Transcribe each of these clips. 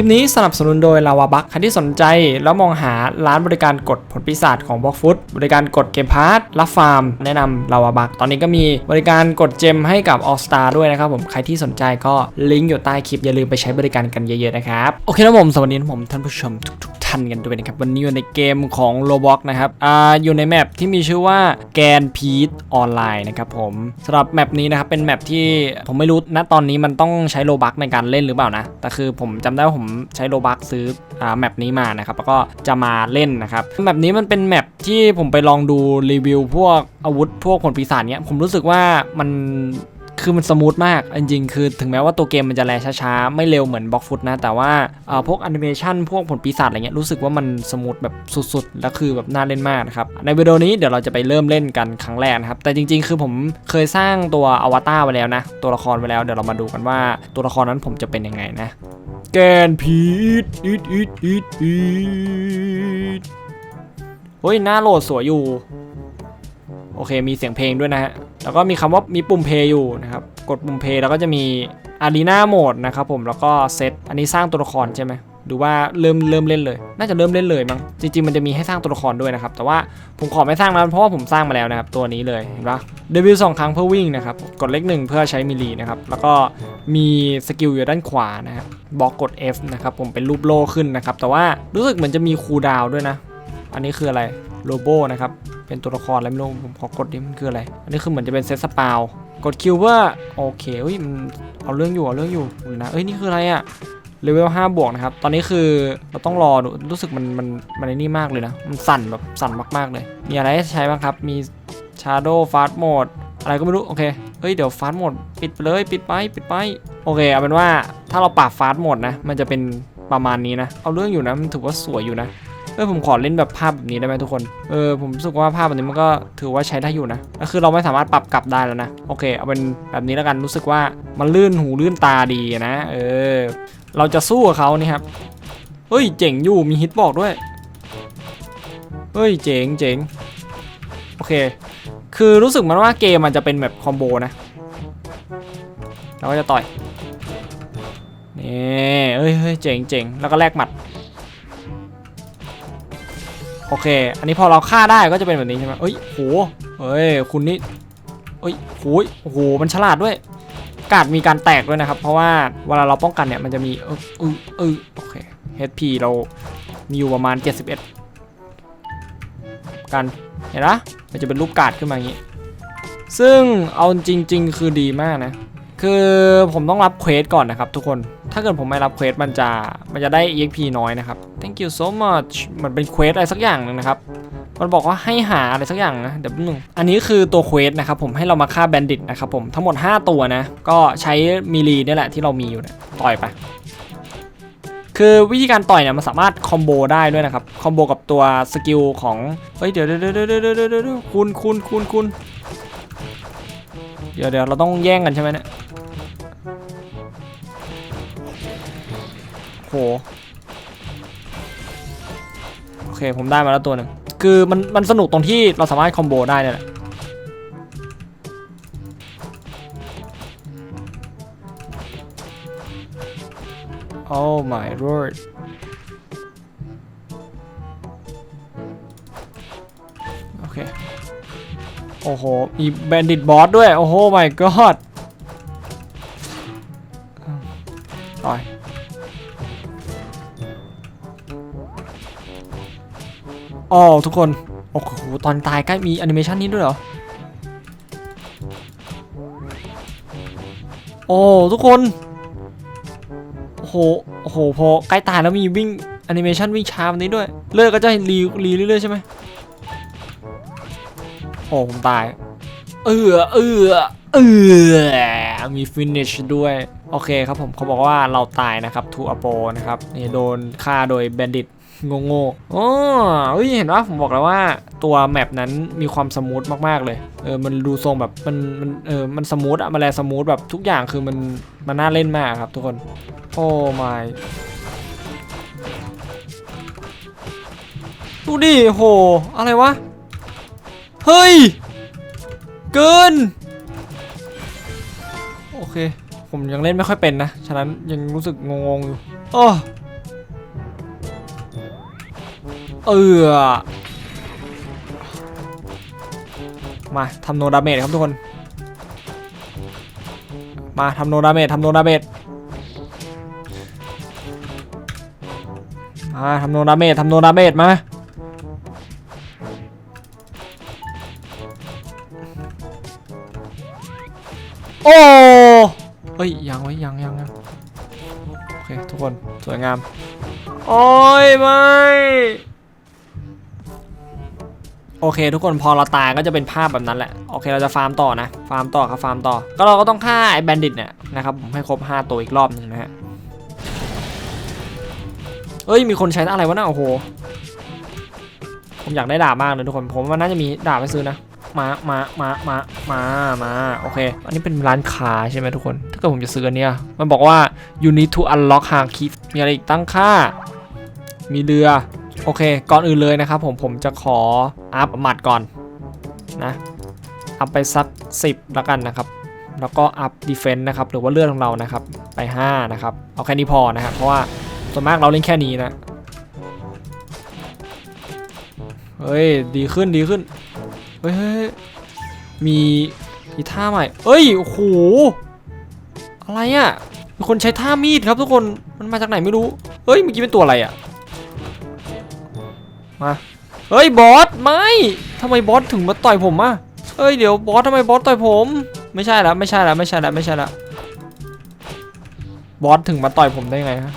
ลิปนี้สนับสนุนโดยลาวาบักใครที่สนใจแล้วมองหาร้านบริการกดผลปีศาจของบล็อกฟุตบริการกดเกมพาร์ทรับฟาร์ม แนะนำลาวาบักตอนนี้ก็มีบริการกดเจมให้กับ All Star ด้วยนะครับผมใครที่สนใจก็ลิงก์อยู่ใต้คลิปอย่าลืมไปใช้บริการกันเยอะๆนะครับโอเคนะผมสวัสดีนะผมท่านผู้ชมทุกๆท่านกันด้วยนะครับ วันนี้อยู่ในเกมของ Roblox นะครับอ่าอยู่ในแมปที่มีชื่อว่าแกนพีทออนไลน์นะครับผมสำหรับแมปนี้นะครับเป็นแมปที่ผมไม่รู้ณตอนนี้มันต้องใช้โลบักในการเล่นหรือเปล่านะ แต่คือผมจำได้ว่าผมใช้โลบักซื้ออ่าแมปนี้มานะครับแล้วก็จะมาเล่นนะครับแมปนี้มันเป็นแมปที่ผมไปลองดูรีวิวพวกอาวุธพวกผลปีศาจเนี้ยผมรู้สึกว่ามัน คือมันสมูทมากจริงๆคือถึงแม้ว่าตัวเกมมันจะแลช้าๆ ไม่เร็วเหมือนบล็อกฟุตนะ แต่ว่าพวกแอนิเมชันพวกผลปีศาจอะไรเงี้ยรู้สึกว่ามันสมูทแบบสุดๆ แล้วคือแบบน่าเล่นมากนะครับ ในวิดีโอนี้เดี๋ยวเราจะไปเริ่มเล่นกันครั้งแรกนะครับ แต่จริงๆ คือผมเคยสร้างตัวอวตารไว้แล้วนะ ตัวละครไว้แล้วเดี๋ยวเรามาดูกันว่าตัวละครนั้นผมจะเป็นยังไงนะ แกนพีทอีดอีดอีดอีดเฮ้ยหน้าโหลดสวยอยู่ โอเคมีเสียงเพลงด้วยนะฮะ แล้วก็มีคำว่ามีปุ่มเพย์อยู่นะครับ กดปุ่มเพย์แล้วก็จะมีอารีนาโหมดนะครับผม แล้วก็เซต อันนี้สร้างตัวละครใช่ไหมหรือว่าเริ่มเริ่มเล่นเลย น่าจะเริ่มเล่นเลยมั้ง จริงๆ มันจะมีให้สร้างตัวละครด้วยนะครับ แต่ว่าผมขอไม่สร้างแล้วเพราะว่าผมสร้างมาแล้วนะครับ ตัวนี้เลย เห็นปะเดบิวสองครั้งเพื่อวิ่งนะครับ กดเลขหนึ่งเพื่อใช้มิลีนะครับ แล้วก็มีสกิลอยู่ด้านขวานะครับบอกกด F นะครับ ผมเป็นรูปโล่ขึ้นนะครับ แต่ว่ารู้สึกเหมือนจะมีคูลดาวด้วยนะ อันนี้คืออะไรโลโบนะครับเป็นตัวละครอะไรไม่รู้ผมขอกดดิมันคืออะไร อันนี้คือเหมือนจะเป็นเซตสปาวกดคิวว่าโอเคเฮ้ยมันเอาเรื่องอยู่เอาเรื่องอยู่ดูนะเอ้ยนี่คืออะไรอะเลเวล5บวกนะครับ ตอนนี้คือเราต้องรอดูรู้สึกมันมันมันไอ้นี่มากเลยนะ มันสั่นแบบสั่นมากๆเลย มีอะไรให้ใช้บ้างครับ มี Shadow Fast Mode อะไรก็ไม่รู้ โอเค เฮ้ย เดี๋ยว Fast Mode ปิดไปเลย ปิดไป ปิดไป โอเค เอาเป็นว่าถ้าเราปรับ Fast Mode นะ มันจะเป็นประมาณนี้นะ เอาเรื่องอยู่นะ มันถือว่าสวยอยู่นะ เออผมขอเล่นแบบภาพแบบนี้ได้ไหมทุกคน เออผมรู้สึกว่าภาพแบบนี้มันก็ถือว่าใช้ได้อยู่นะก็คือเราไม่สามารถปรับกลับได้แล้วนะ โอเค เอาเป็นแบบนี้แล้วกันรู้สึกว่ามันลื่นหูลื่นตาดีนะ เออ เราจะสู้กับเขานี่ครับ เฮ้ยเจ๋งอยู่มีฮิตบอกด้วย เฮ้ยเจ๋งเจ๋งโอเค คือรู้สึกมันว่าเกมมันจะเป็นแบบคอมโบนะ เราก็จะต่อยนี่เอ้ยเฮ้ยเจ๋งเจ๋งแล้วก็แลกหมัด โอเค อันนี้พอเราฆ่าได้ก็จะเป็นแบบนี้ใช่ไหมเอ้ยโหเฮ้ย คุณนี่เอ้ยโหยโอ้โห มันฉลาดด้วย กาดมีการแตกด้วยนะครับ เพราะว่าเวลาเราป้องกันเนี่ยมันจะมีเออเออเออโอเค HP เรามีอยู่ประมาณ 71 กัน เห็นปะมันจะเป็นรูปกาดขึ้นมาอย่างนี้ ซึ่งเอาจริง ๆ คือดีมากนะ คือผมต้องรับเควสก่อนนะครับทุกคน ถ้าเกิดผมไม่รับเควสมันจะมันจะได้ EXP น้อยนะครับ thank you so much มือนเป็นเควสอะไรสักอย่างหนึงนะครับ มันบอกว่าให้หาอะไรสักอย่างนะเดี๋ยวแป๊บนึงอันนี้คือตัวเควสนะครับผมให้เรามาฆ่าแบนดิตนะครับผมทั้งหมด 5 ตัวนะ ก็ใช้มีลีนี่แหละที่เรามีอยู่นี่ยต่อยไปคือวิธีการต่อยเนี่ยมันสามารถคอมโบได้ด้วยนะครับ คอมโบกับตัวสกิลของ เฮ้ยเดี๋ยวเดี๋ยวเดี๋ยวเดี๋ยวเดี๋ยวเดี๋ยวคุณคุณคุณคุณเดี๋ยวเดี๋ยวเราต้องแย่งกันใช่ไหมเนี่ย โหโอเคผมได้มาแล้วตัวหนึ่งคือมันมันสนุกตรงที่เราสามารถคอมโบได้เนี่ยแหละโอ้ my lord โอเค โอ้โห มีแบนดิตบอสด้วย โอ้โห my god อ๋อทุกคน โอ้โห ตอนตายใกล้มีแอนิเมชันนี้ด้วยเหรอ โอ้ ทุกคน โอ้โห โอ้โห พอใกล้ตายแล้วมีวิ่งแอนิเมชันวิ่งช้าแบบนี้ด้วย เลือดก็จะรีรีเรื่อยๆใช่ไหมโอ้ผมตาย เออเออเออมีฟินิชด้วย โอเคครับผมเขาบอกว่าเราตายนะครับทูอโปนะครับนี่โดนฆ่าโดยแบนดิต ง่โง่ๆอ๋อเฮ้ยเห็นว่าผมบอกแล้วว่าตัวแมปนั้นมีความสมูทมากๆเลย เออ มันดูทรงแบบมันมันเออ มันสมูทอะมันแลสมูทแบบทุกอย่างคือมันมันน่าเล่นมากครับทุกคน โอ้ my ดูดิโห อะไรวะ เฮ้ย เกิน โอเค ผมยังเล่นไม่ค่อยเป็นนะ ฉะนั้นยังรู้สึกงงๆอยู่ โอ้ เออมาทำโนดาเมจครับทุกคน มาทำโนดาเมจทำโนดาเมจมาทำโนดาเมจทำโนดาเมจมาโอ้เฮ้ยยังไว้ยังยังยังโอเคทุกคนสวยงาม โอ้ยไม่ โอเค ทุกคนพอเราตายก็จะเป็นภาพแบบนั้นแหละโอเคเราจะฟาร์มต่อนะฟาร์มต่อครับฟาร์มต่อ ก็เราก็ต้องฆ่าไอ้แบนดิตเนี่ยนะครับผมให้ครบ 5 ตัวอีกรอบหนึ่งนะฮะเอ้ยมีคนใช้อะไรวะน่ะโอ้โหผมอยากได้ดาบมากเลยทุกคนผมว่าน่าจะมีดาบให้ซื้อนะมามามามามามาโอเค อันนี้เป็นร้านค้าใช่ไหมทุกคน ถ้าเกิดผมจะซื้ออันเนี้ยมันบอกว่า you need to unlock hard key มีอะไรอีกตั้งค่า มีเรือ โอเค ก่อนอื่นเลยนะครับผมผมจะขออัพหมัดก่อนนะอัพไปสัก 10 แล้วกันนะครับ แล้วก็อัพดีเฟนต์นะครับ หรือว่าเลือดของเรานะครับ ไป 5 นะครับ เอาแค่นี้พอนะครับ เพราะว่าส่วนมากเราเล่นแค่นี้นะ เฮ้ย ดีขึ้นดีขึ้น เฮ้ย มีมีท่าใหม่ เอ้ย โอ้โห อะไรอะ่ะ มีคนใช้ท่ามีดครับทุกคน มันมาจากไหนไม่รู้ เฮ้ย เมื่อกี้เป็นตัวอะไรอะ่ะ มาเฮ้ยบอสไม่ทำไมบอสถึงมาต่อยผมอะเฮ้ยเดี๋ยวบอสทำไมบอสต่อยผม ไม่ใช่ล้วไม่ใช่ล้วไม่ใช่ล้วไม่ใช่ล้วบอสถึงมาต่อยผมได้ไงฮะ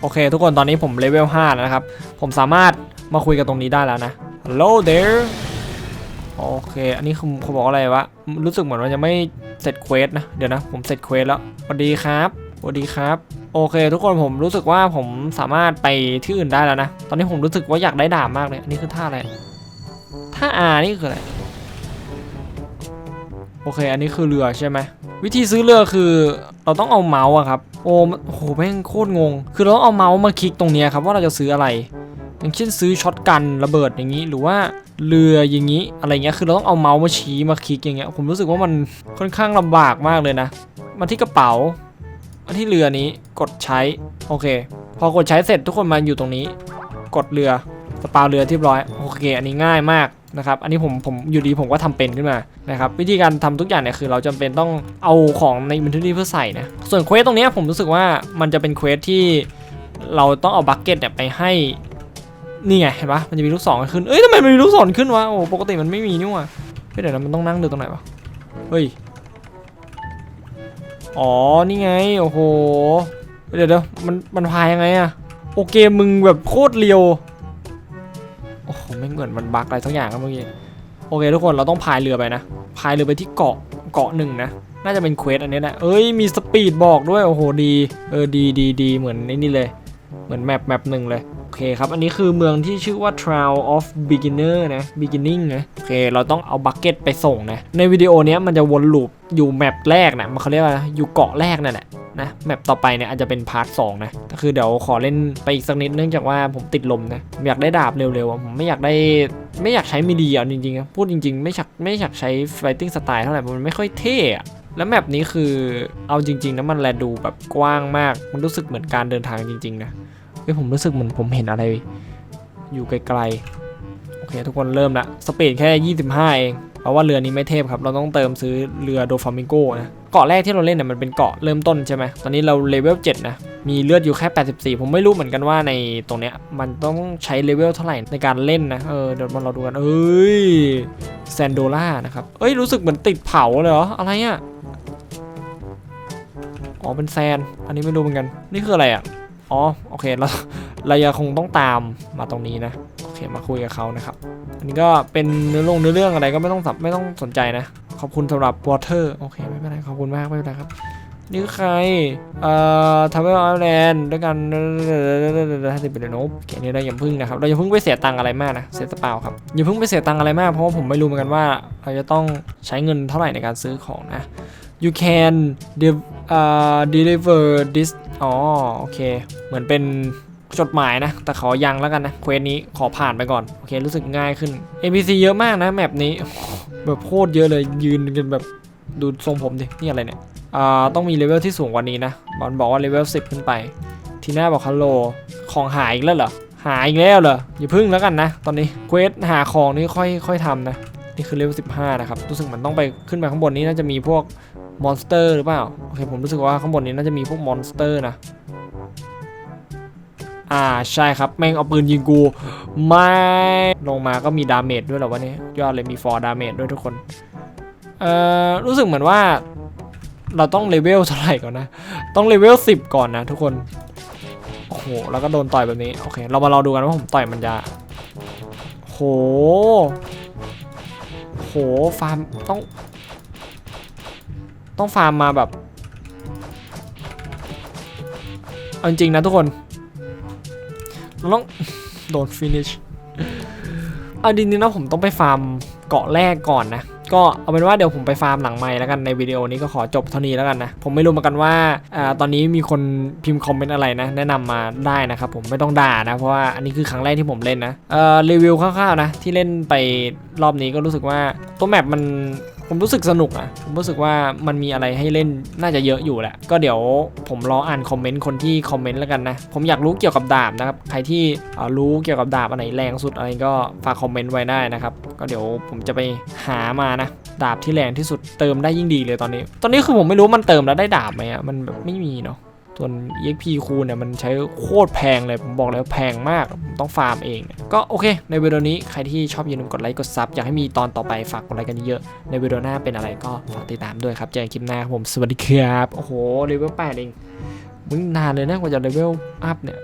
โอเค ทุกคนตอนนี้ผมเลเวล5แล้วนะครับ ผมสามารถมาคุยกันตรงนี้ได้แล้วนะ Hello there โอเค อันนี้คือเขาบอกอะไรวะ รู้สึกเหมือนว่ายังไม่เสร็จเควสนะ เดี๋ยวนะ ผมเสร็จเควสแล้วสวัสดีครับสวัสดีครับ โอเค ทุกคนผมรู้สึกว่าผมสามารถไปที่อื่นได้แล้วนะ ตอนนี้ผมรู้สึกว่าอยากได้ดาบมากเลยอันนี้คือท่าอะไรท่า R นี่คืออะไรโอเค อันนี้คือเรือใช่ไหมวิธีซื้อเรือคือเราต้องเอาเมาส์อะครับโอ้โหแม่งโคตรงง คือเราต้องเอาเมาส์มาคลิกตรงนี้ครับว่าเราจะซื้ออะไร อย่างเช่นซื้อช็อตกันระเบิดอย่างนี้หรือว่าเรืออย่างนี้อะไรเงี้ยคือเราต้องเอาเมาส์มาชี้มาคลิกอย่างเงี้ยผมรู้สึกว่ามันค่อนข้างลำบากมากเลยนะมาที่กระเป๋า มาที่เรือนี้กดใช้ โอเค พอกดใช้เสร็จทุกคนมาอยู่ตรงนี้ กดเรือสปาเรือที่เรียบร้อยโอเค อันนี้ง่ายมากนะครับ อันนี้ผมผมอยู่ดีผมก็ทำเป็นขึ้นมานะครับวิธีการทำทุกอย่างเนี่ยคือ เราจำเป็นต้องเอาของในอินเวนทอรี่เพื่อใส่นะส่วนเควสตรงนี้ผมรู้สึกว่ามันจะเป็นเควสที่เราต้องเอาบักเก็ตเนี่ยไปให้นี่ไงเห็นปะมันจะมีลูกศรขึ้นเอ้ยทำไมมันมีลูกศรขึ้นวะโอ้ปกติมันไม่มีนี่ว่าเฮ้ยเดี๋ยวนะมันต้องนั่งดูตรงไหนวะเฮ้ย อ๋อ นี่ไง โอ้โห เดี๋ยวเดี๋ยวมัน มันพายยังไงอะโอเคมึงแบบโคตรเรียวโอ้โห ไม่งเหมือนมันบั๊กอะไรทั้งอย่างครับเมื่อกี้ โอเคทุกคน เราต้องพายเรือไปนะ พายเรือไปที่เกาะ เกาะหนึ่งนะ น่าจะเป็นเควสอันนี้แหละ เอ้ย มีสปีดบอกด้วย โอ้โห ดี เออ ดีดีดีเหมือนนี่นี่เลย เหมือนแมปแมปหนึ่งเลย โอเคครับ อันนี้คือเมืองที่ชื่อว่า Trial of Beginner นะ Beginning นะ โอเค เราต้องเอาบักเก็ตไปส่งนะ ในวิดีโอนี้มันจะวนลูปอยู่แมปแรกนะมันเขาเรียกว่าอยู่เกาะแรกนั่นแหละนะแมปต่อไปเนี่ยอาจจะเป็นพาร์ทสองนะก็คือเดี๋ยวขอเล่นไปอีกสักนิดเนื่องจากว่าผมติดลมนะอยากได้ดาบเร็วๆผมไม่อยากได้ไม่อยากใช้มีดีอะจริงๆพูดจริงๆ ไม่อยากไม่อยากใช้ fighting style เท่าไหร่มันไม่ค่อยเท่ แล้วแมปนี้คือเอาจริง ๆนะมันแลดูแบบกว้างมาก มันรู้สึกเหมือนการเดินทางจริง ๆ นะเฮ้ยผมรู้สึกเหมือนผมเห็นอะไร อยู่ไกลๆ โอเค ทุกคนเริ่มละสปีดแค่ 25 เอง เพราะว่าเรือนี้ไม่เทพครับ เราต้องเติมซื้อเรือโดฟามิงโกนะเกาะแรกที่เราเล่นเนี่ยมันเป็นเกาะเริ่มต้นใช่ไหมตอนนี้เราเลเวล7นะมีเลือดอยู่แค่ 84 ผมไม่รู้เหมือนกันว่าในตรงเนี้ยมันต้องใช้เลเวลเท่าไหร่ในการเล่นนะเออเดี๋ยวมาเราดูกันเอ้ยแซนโดล่านะครับเอ้ยรู้สึกเหมือนติดเผาเลยเหรออะไรอะ อ๋อเป็นแซน อันนี้ไม่รู้เหมือนกัน นี่คืออะไรอะ อ๋อโอเคเราเรายังคงต้องตามมาตรงนี้นะโอเคมาคุยกับเขานะครับ อันนี้ก็เป็นเนื้อลงเนื้อเรื่องอะไรก็ไม่ต้องสับไม่ต้องสนใจนะ ขอบคุณสำหรับ water โอเคไม่เป็นไรขอบคุณมากไม่เป็นไรครับนี่คือใคร เอ่อทาวเวลไอแลนด์ด้วยกันห้าสิบเป็นต์โอเคนี่เราอย่าพึ่งนะครับ เราอย่าพึ่งไปเสียตังค์อะไรมากนะ เสียสเปล่าครับ อย่าพึ่งไปเสียตังค์อะไรมาก เพราะว่าผมไม่รู้เหมือนกันว่า เราจะต้องใช้เงินเท่าไหร่ในการซื้อของนะ you can de- uh, deliver this อ๋อโอเค เหมือนเป็นจดหมายนะ แต่ขอยังแล้วกันนะ เควสนี้ขอผ่านไปก่อน โอเค รู้สึกง่ายขึ้น NPC เยอะมากนะแมปนี้ แบบโคตรเยอะเลย ยืนกันแบบดูทรงผมดิ นี่อะไรเนี่ย อ่า ต้องมีเลเวลที่สูงกว่านี้นะ บอลบอกว่าเลเวล10 ขึ้นไป ทีน่าบอกฮัลโหล ของหายอีกแล้วเหรอ หายอีกแล้วเหรอ อย่าพึ่งแล้วกันนะ ตอนนี้ เควสหาของนี่ค่อยค่อยทำนะ นี่คือเลเวล15 นะครับ รู้สึกมันต้องไปขึ้นไปข้างบนนี้น่าจะมีพวกมอนสเตอร์หรือเปล่า โอเค ผมรู้สึกว่าข้างบนนี้น่าจะมีพวกมอนสเตอร์นะ อ่า ใช่ครับ แม่งเอาปืนยิงกู ไม่ ลงมาก็มีดาเมจด้วยเหรอวะเนี่ย ยอดเลยมีฟอร์ดาเมจด้วยทุกคน เอ่อ รู้สึกเหมือนว่า เราต้องเลเวลเท่าไหร่ก่อนนะ ต้องเลเวล10 ก่อนนะทุกคน โอ้โห แล้วก็โดนต่อยแบบนี้ โอเค เรามาลอดูกันว่าผมต่อยมันจะโหโห ฟาร์มต้อง ต้องฟาร์มมาแบบ เอาจริงนะทุกคน เราต้อง โดนฟินิช เอาจริงๆนะผมต้องไปฟาร์มเกาะแรกก่อนนะ ก็เอาเป็นว่าเดี๋ยวผมไปฟาร์มหลังไม้แล้วกันในวิดีโอนี้ก็ขอจบเท่านี้แล้วกันนะ ผมไม่รู้เหมือนกันว่าอตอนนี้มีคนพิมพ์คอมเมนต์อะไรนะ แนะนำมาได้นะครับผมไม่ต้องด่านะ เพราะว่าอันนี้คือครั้งแรกที่ผมเล่นนะเอ่อรีวิวคร่าวๆนะที่เล่นไปรอบนี้ก็รู้สึกว่าตัวแมปมัน ผมรู้สึกสนุกอะผมรู้สึกว่ามันมีอะไรให้เล่นน่าจะเยอะอยู่แหละ ก็เดี๋ยวผมรออ่านคอมเมนต์คนที่คอมเมนต์แล้วกันนะ ผมอยากรู้เกี่ยวกับดาบนะครับ ใครที่รู้เกี่ยวกับดาบอันไหนแรงสุดอะไรก็ฝากคอมเมนต์ไว้ได้นะครับ ก็เดี๋ยวผมจะไปหามานะ ดาบที่แรงที่สุดเติมได้ยิ่งดีเลยตอนนี้ ตอนนี้คือผมไม่รู้มันเติมแล้วได้ดาบไหมอะมันแบบไม่มีเนาะ ส่วน EXP คูณเนี่ยมันใช้โคตรแพงเลย ผมบอกแล้วแพงมาก ผมต้องฟาร์มเอง ก็โอเค ในวิดีโอนี้ใครที่ชอบอย่าลืมกดไลค์กดซับอยากให้มีตอนต่อไปฝากกดไลค์กันเยอะๆในวิดีโอหน้าเป็นอะไรก็ฝากติดตามด้วยครับ เจอกันคลิปหน้าครับผมสวัสดีครับ โอ้โหเลเวลแปดเองมึงนานเลยนะกว่าจะเลเวลอัพเนี่ย